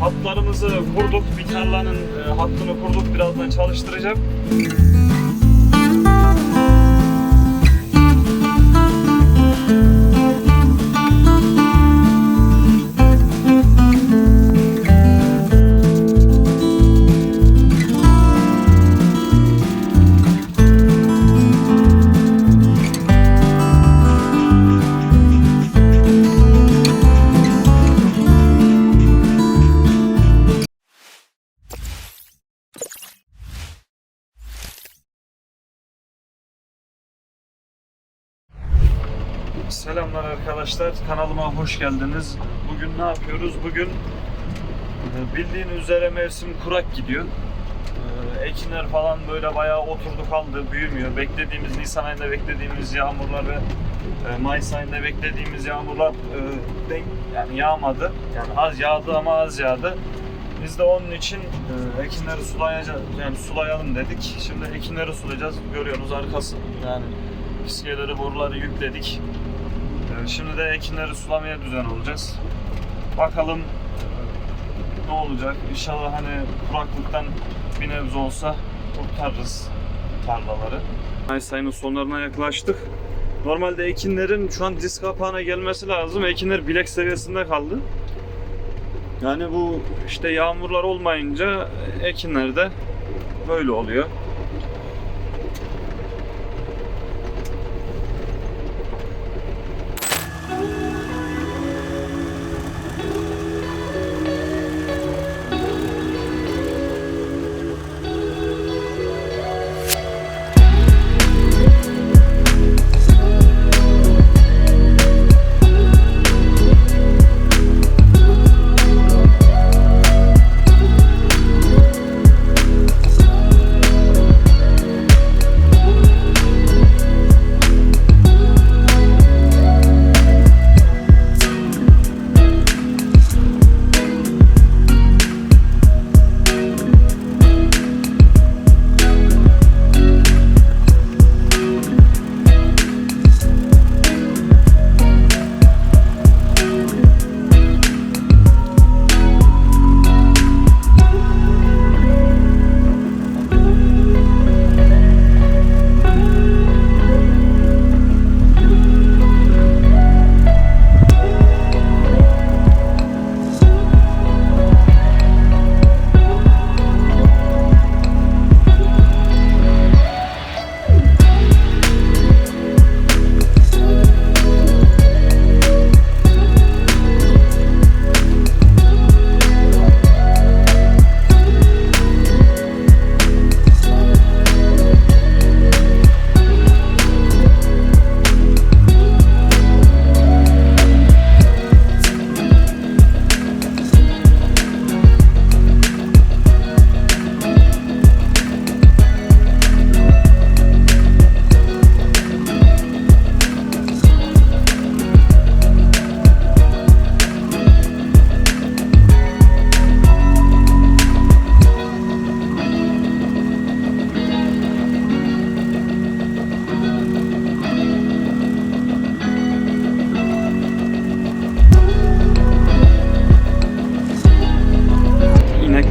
hatlarımızı kurduk. Bir tarlanın e, hattını kurduk. Birazdan çalıştıracağım. Selamlar arkadaşlar. Kanalıma hoş geldiniz. Bugün ne yapıyoruz? Bugün e, bildiğin üzere mevsim kurak gidiyor. E, Ekinler falan böyle bayağı oturdu kaldı, büyümüyor. Beklediğimiz Nisan ayında beklediğimiz yağmurları, e, Mayıs ayında beklediğimiz yağmurlar yani yağmadı. Yani az yağdı ama az yağdı. Biz de onun için ekinleri sulayacağız, yani sulayalım dedik. Şimdi ekinleri sulayacağız. Görüyorsunuz arkası yani fiskeleri, boruları yükledik. Ee, Şimdi de ekinleri sulamaya düzen olacağız. Bakalım e, ne olacak. İnşallah hani kuraklıktan bir nebze olsa kurtarırız tarlaları. Mayıs ayının sonlarına yaklaştık. Normalde ekinlerin şu an diz kapağına gelmesi lazım. Ekinler bilek seviyesinde kaldı. Yani bu işte yağmurlar olmayınca ekinler de böyle oluyor.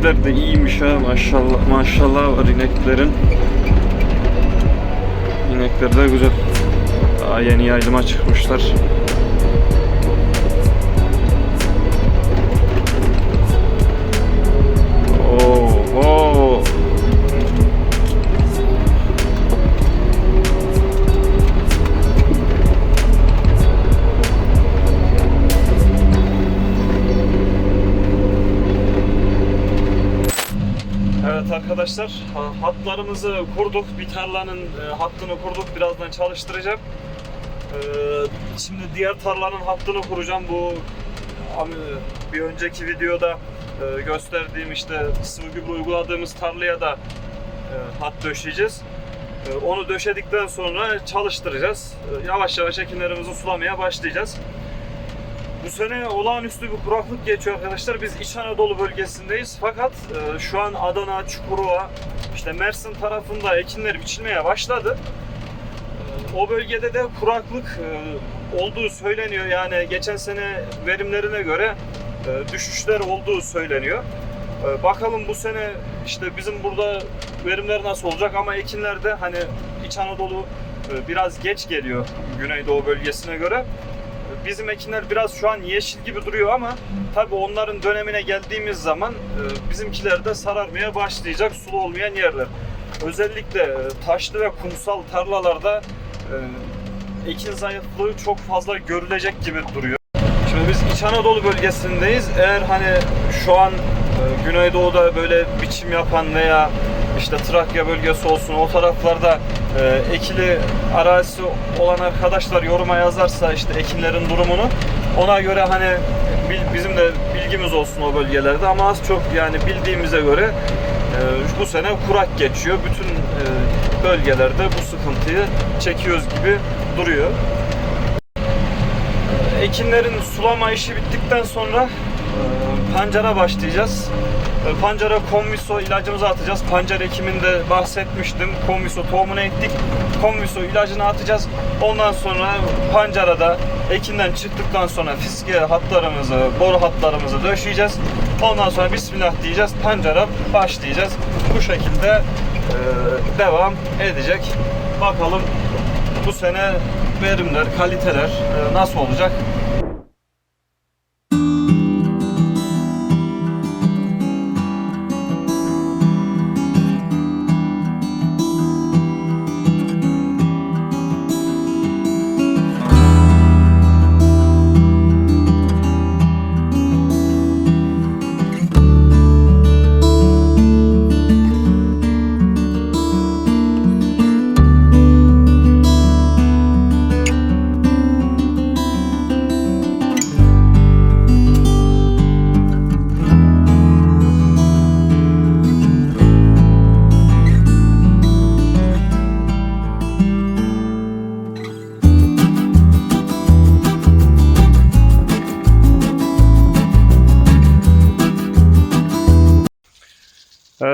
İnekler de iyiymiş ha maşallah maşallah var ineklerin. İnekler de güzel. Daha yeni yaylıma çıkmışlar. Evet arkadaşlar ha- hatlarımızı kurduk. Bir tarlanın e, hattını kurduk. Birazdan çalıştıracağım. Ee, şimdi diğer tarlanın hattını kuracağım. Bu bir önceki videoda e, gösterdiğim işte sıvı gübre uyguladığımız tarlaya da e, hat döşeyeceğiz. E, onu döşedikten sonra çalıştıracağız. E, yavaş yavaş ekinlerimizi sulamaya başlayacağız. Bu sene olağanüstü bir kuraklık geçiyor arkadaşlar. Biz İç Anadolu bölgesindeyiz. Fakat e, şu an Adana, Çukurova, işte Mersin tarafında ekinler biçilmeye başladı. E, o bölgede de kuraklık e, olduğu söyleniyor. Yani geçen sene verimlerine göre e, düşüşler olduğu söyleniyor. E, Bakalım bu sene işte bizim burada verimler nasıl olacak ama ekinlerde hani İç Anadolu e, biraz geç geliyor Güneydoğu bölgesine göre. Bizim ekinler biraz şu an yeşil gibi duruyor ama tabii onların dönemine geldiğimiz zaman e, bizimkiler de sararmaya başlayacak sulu olmayan yerler. Özellikle e, taşlı ve kumsal tarlalarda e, ekin zayıflığı çok fazla görülecek gibi duruyor. Şimdi biz İç Anadolu bölgesindeyiz. Eğer hani şu an e, Güneydoğu'da böyle biçim yapan veya işte Trakya bölgesi olsun o taraflarda e, ekili arazisi olan arkadaşlar yoruma yazarsa işte ekinlerin durumunu ona göre hani bizim de bilgimiz olsun o bölgelerde ama az çok yani bildiğimize göre e, bu sene kurak geçiyor. Bütün e, bölgelerde bu sıkıntıyı çekiyoruz gibi duruyor. Ekinlerin sulama işi bittikten sonra e, pancara başlayacağız. E, Pancara konviso ilacımızı atacağız. Pancar ekiminde bahsetmiştim. Konviso tohumunu ektik. Konviso ilacını atacağız. Ondan sonra pancarada ekinden çıktıktan sonra fiske hatlarımızı, boru hatlarımızı döşeyeceğiz. Ondan sonra bismillah diyeceğiz. Pancara başlayacağız. Bu şekilde e, devam edecek. Bakalım bu sene verimler, kaliteler e, nasıl olacak?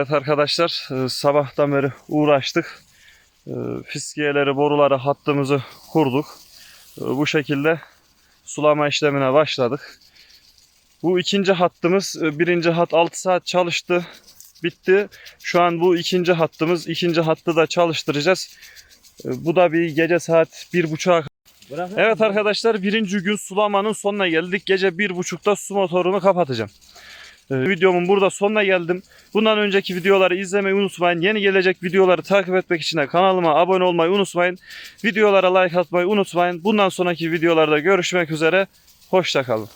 Evet arkadaşlar e, sabahtan beri uğraştık. E, Fiskiyeleri, boruları, hattımızı kurduk. E, Bu şekilde sulama işlemine başladık. Bu ikinci hattımız, birinci hat 6 saat çalıştı, bitti. Şu an bu ikinci hattımız, ikinci hattı da çalıştıracağız. Bu da bir gece saat bir buçuğa Evet arkadaşlar birinci gün sulamanın sonuna geldik. Gece bir buçukta su motorunu kapatacağım. Ee, videomun burada sonuna geldim. Bundan önceki videoları izlemeyi unutmayın. Yeni gelecek videoları takip etmek için de kanalıma abone olmayı unutmayın. Videolara like atmayı unutmayın. Bundan sonraki videolarda görüşmek üzere. Hoşçakalın.